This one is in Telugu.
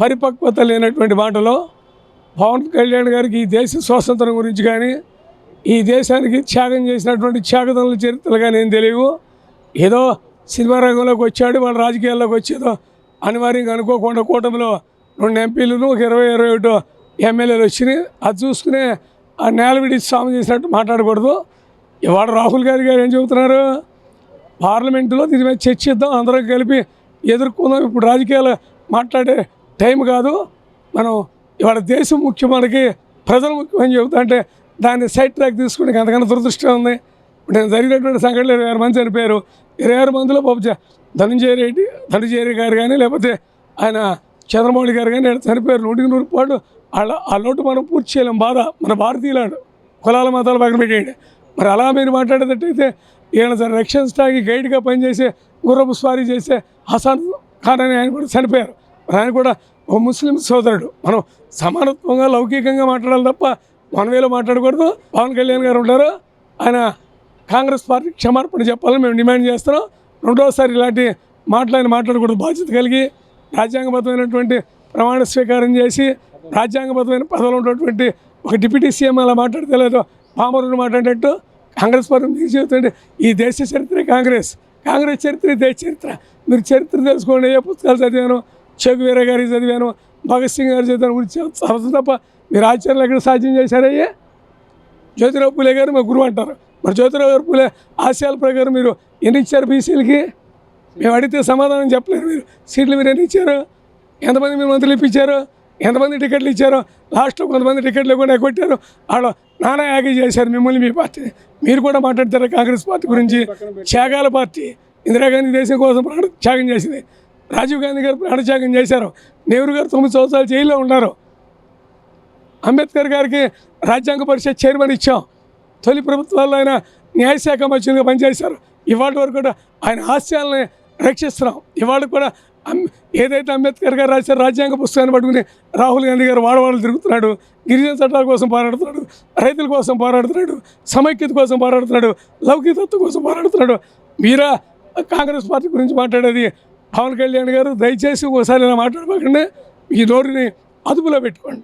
పరిపక్వత లేనటువంటి మాటలో పవన్ కళ్యాణ్ గారికి ఈ దేశ స్వాతంత్రం గురించి కానీ ఈ దేశానికి త్యాగం చేసినటువంటి త్యాగతల చరిత్రలు కానీ ఏం తెలియవు. ఏదో సినిమా రంగంలోకి వచ్చాడు వాళ్ళ రాజకీయాల్లోకి వచ్చేదో అనివార్యంగా అనుకోకుండా కూటమిలో రెండు ఎంపీలను ఒక ఇరవై ఇరవై ఒకటో ఎమ్మెల్యేలు వచ్చినాయి. అది చూసుకునే ఆ నేల స్వామి చేసినట్టు మాట్లాడకూడదు. ఇవాళ రాహుల్ గారి గారు ఏం చెబుతున్నారు? పార్లమెంటులో దీని మీద చర్చిద్దాం అందరం కలిపి ఎదుర్కొందాం. ఇప్పుడు రాజకీయాలు మాట్లాడే టైం కాదు. మనం ఇవాళ దేశం ముఖ్యం మనకి ప్రజలు ముఖ్యమని చెబుతా అంటే దాన్ని సైడ్ ట్రాక్ తీసుకుని అంతకన్నా దురదృష్టం ఉంది. నేను జరిగినటువంటి సంఘటనలు ఇరవై ఆరు మంది చనిపోయారు. ఇరవై ఆరు మందిలో బాబు ధనంజయ రెడ్డి ధనంజయ గారు కానీ లేకపోతే ఆయన చంద్రమౌళి గారు కానీ ఆయన చనిపోయారు. నూటికి నూరు పాటు వాళ్ళ ఆ లోటు మనం పూర్తి చేయలేం. బాధ మన భారతీయులాడు కులాల మతాలు పక్కన పెట్టేయండి. మరి అలా మీరు మాట్లాడేటట్టయితే ఈయన సరే రక్షణ స్టాకి గైడ్గా పనిచేసే గుర్రపు స్వారీ చేసే హసాన్ కానీ అని ఆయన కూడా చనిపోయారు. ఆయన కూడా ఓ ముస్లిం సోదరుడు. మనం సమానత్వంగా లౌకికంగా మాట్లాడాలి తప్ప మనవేలో మాట్లాడకూడదు. పవన్ కళ్యాణ్ గారు ఉంటారు. ఆయన కాంగ్రెస్ పార్టీ క్షమార్పణ చెప్పాలని మేము డిమాండ్ చేస్తున్నాం. రెండోసారి ఇలాంటి మాటలు ఆయన మాట్లాడకూడదు. బాధ్యత కలిగి రాజ్యాంగబద్ధమైనటువంటి ప్రమాణ స్వీకారం చేసి రాజ్యాంగబద్ధమైన పదవులు ఉన్నటువంటి ఒక డిప్యూటీ సీఎం అలా మాట్లాడితే లేదో. పామరుడు మాట్లాడేటట్టు కాంగ్రెస్ పార్టీ మీకు చెబుతుంటే ఈ దేశ చరిత్ర కాంగ్రెస్. కాంగ్రెస్ చరిత్ర దేశ చరిత్ర. మీరు చరిత్ర తెలుసుకోండి ఏ పుస్తకాలు చదివాను చెగువీర గారి చదివాను భగత్ సింగ్ గారు చదివాను గురించి తప్ప మీరు ఆచార్యులు ఎక్కడ సాధ్యం చేశారయ్యే జ్యోతిరావు పూలే గారు మా గురువు అంటారు. మరి జ్యోతిరావు గారు పూలే ఆశయాల ప్రకారం మీరు ఎన్ని ఇచ్చారు బీసీలకి? మేము అడిగితే సమాధానం చెప్పలేరు మీరు. సీట్లు మీరు ఎన్ని ఇచ్చారు? ఎంతమంది మీరు మంత్రులు ఇప్పించారు? ఎంతమంది టికెట్లు ఇచ్చారు? లాస్ట్లో కొంతమంది టికెట్లు ఇవ్వకుండా కొట్టారు. వాళ్ళు నానా యాగి చేశారు మిమ్మల్ని మీ పార్టీ. మీరు కూడా మాట్లాడతారు కాంగ్రెస్ పార్టీ గురించి? త్యాగాల పార్టీ. ఇందిరాగాంధీ దేశం కోసం ప్రాణ త్యాగం చేసింది. రాజీవ్ గాంధీ గారు ప్రాణత్యాగం చేశారు. నెహ్రూ గారు తొమ్మిది సంవత్సరాలు జైల్లో ఉన్నారు. అంబేద్కర్ గారికి రాజ్యాంగ పరిషత్ చైర్మన్ ఇచ్చాం. తొలి ప్రభుత్వాల్లో ఆయన న్యాయశాఖ మంత్రులుగా పనిచేశారు. ఇవాళ వరకు కూడా ఆయన ఆశయాలని రక్షిస్తున్నాం. ఇవాళ కూడా ఏదైతే అంబేద్కర్ గారు రాశారు రాజ్యాంగ పుస్తకాన్ని పట్టుకుని రాహుల్ గాంధీ గారు వాడవాళ్ళు తిరుగుతున్నాడు గిరిజన చట్టాల కోసం పోరాడుతున్నాడు రైతుల కోసం పోరాడుతున్నాడు సమైక్యత కోసం పోరాడుతున్నాడు లౌకికతత్వం కోసం పోరాడుతున్నాడు. మీరా కాంగ్రెస్ పార్టీ గురించి మాట్లాడేది పవన్ కళ్యాణ్ గారు దయచేసి ఒకసారి ఇలా మాట్లాడబోకండి ఈ నోరుని అదుపులో పెట్టుకోండి.